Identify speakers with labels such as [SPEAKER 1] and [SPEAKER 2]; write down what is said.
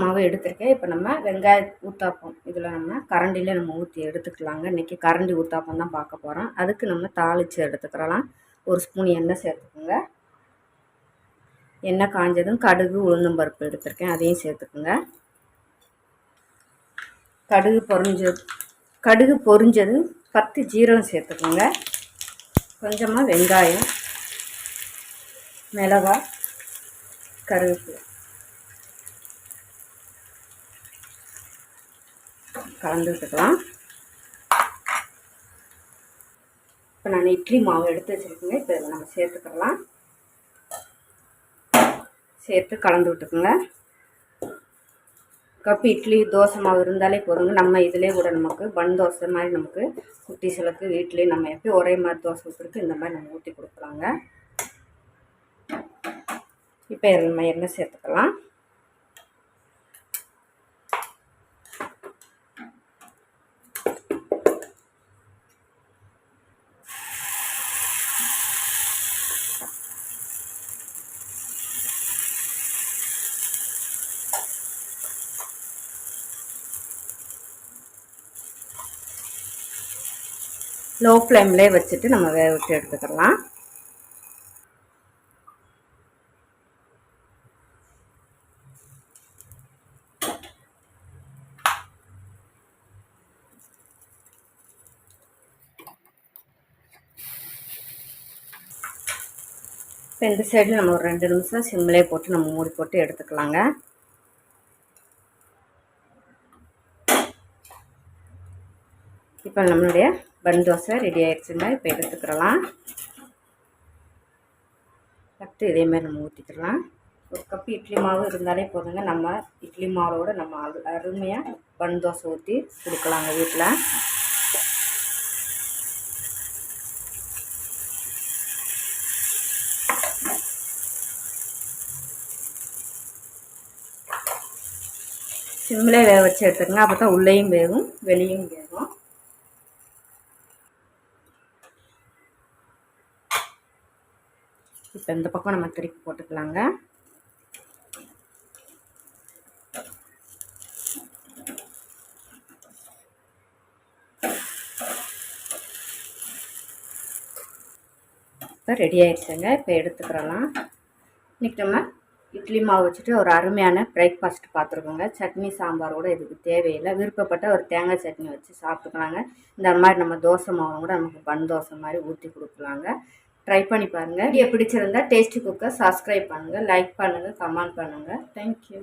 [SPEAKER 1] மாவு எடுத்திருக்கேன். இப்போ நம்ம வெங்காய ஊத்தாப்பம் இதில் நம்ம கரண்டியில் நம்ம ஊற்றி எடுத்துக்கலாங்க. இன்றைக்கி கரண்டி ஊத்தாப்பம் தான் பார்க்க போகிறோம் அதுக்கு நம்ம தாளித்து எடுத்துக்கிறலாம். ஒரு ஸ்பூன் எண்ணெய் சேர்த்துக்கோங்க. எண்ணெய் காஞ்சதும் கடுகு உளுந்தம் பருப்பு எடுத்திருக்கேன். அதையும் சேர்த்துக்குங்க. கடுகு பொறிஞ்சது கடுகு பொரிஞ்சது பத்து ஜீரகம் சேர்த்துக்கோங்க. கொஞ்சமாக வெங்காயம் மிளகாய் கருவேப்பிலை. கலந்து விட்டுக்கலாம் இப்போ நான் இட்லி மாவு எடுத்து வச்சுருக்கேங்க. இப்போ இதை நம்ம சேர்த்துக்கலாம். சேர்த்து கலந்து விட்டுக்குங்க. கப்பு இட்லி தோசை மாவு இருந்தாலே போதுங்க. நம்ம இதிலே கூட நமக்கு பன் தோசை மாதிரி நமக்கு குட்டி சிலக்கு வீட்டிலே நம்ம எப்பயும் ஒரே மாதிரி தோசை ஊற்றுருக்கு இந்த மாதிரி நம்ம ஊற்றி கொடுக்கலாங்க. இப்போ நம்ம எண்ணெய் சேர்த்துக்கலாம். லோ ஃப்ளேம்லேயே வச்சுட்டு நம்ம வேக விட்டு எடுத்துக்கலாம். இப்போ இந்த சைடில் நம்ம ஒரு ரெண்டு நிமிஷம் சிம்மிலே போட்டு நம்ம மூடி போட்டு எடுத்துக்கலாங்க. இப்போ நம்மளுடைய பன் தோசை ரெடி ஆயிடுச்சுங்க இப்போ எடுத்துக்கிறலாம். அடுத்து இதேமாதிரி நம்ம ஊற்றிக்கலாம் ஒரு கப்பு இட்லி மாவு இருந்தாலே போதுங்க நம்ம இட்லி மாவோட நம்ம அருமையாக பன் தோசை ஊற்றி கொடுக்கலாங்க வீட்டில் சிம்மிலே வேக வச்சு எடுத்துக்கங்க அப்போ தான் உள்ளேயும் வேகும் வெளியும் வேகும். இப்போ இந்த பக்கம் நம்ம திருப்பி போட்டுக்கலாங்க. இப்போ ரெடி ஆயிடுச்சுங்க. இப்போ எடுத்துக்கிறலாம். இன்றைக்கி நம்ம இட்லி மாவு வச்சுட்டு ஒரு அருமையான பிரேக்ஃபாஸ்ட் பார்த்துருக்கோங்க. சட்னி சாம்பாரோட இதுக்கு தேவையில்லை. விருப்பப்பட்ட ஒரு தேங்காய் சட்னி வச்சு சாப்பிட்டுக்கலாங்க. இந்த மாதிரி நம்ம தோசை மாவு கூட நமக்கு பன் தோசை மாதிரி ஊற்றி கொடுக்கலாங்க. ட்ரை பண்ணி பாருங்கள் வீடியோ பிடிச்சிருந்தா டேஸ்டி குக்கை சப்ஸ்கிரைப் பண்ணுங்கள் லைக் பண்ணுங்கள் கமெண்ட் பண்ணுங்கள் தேங்க்யூ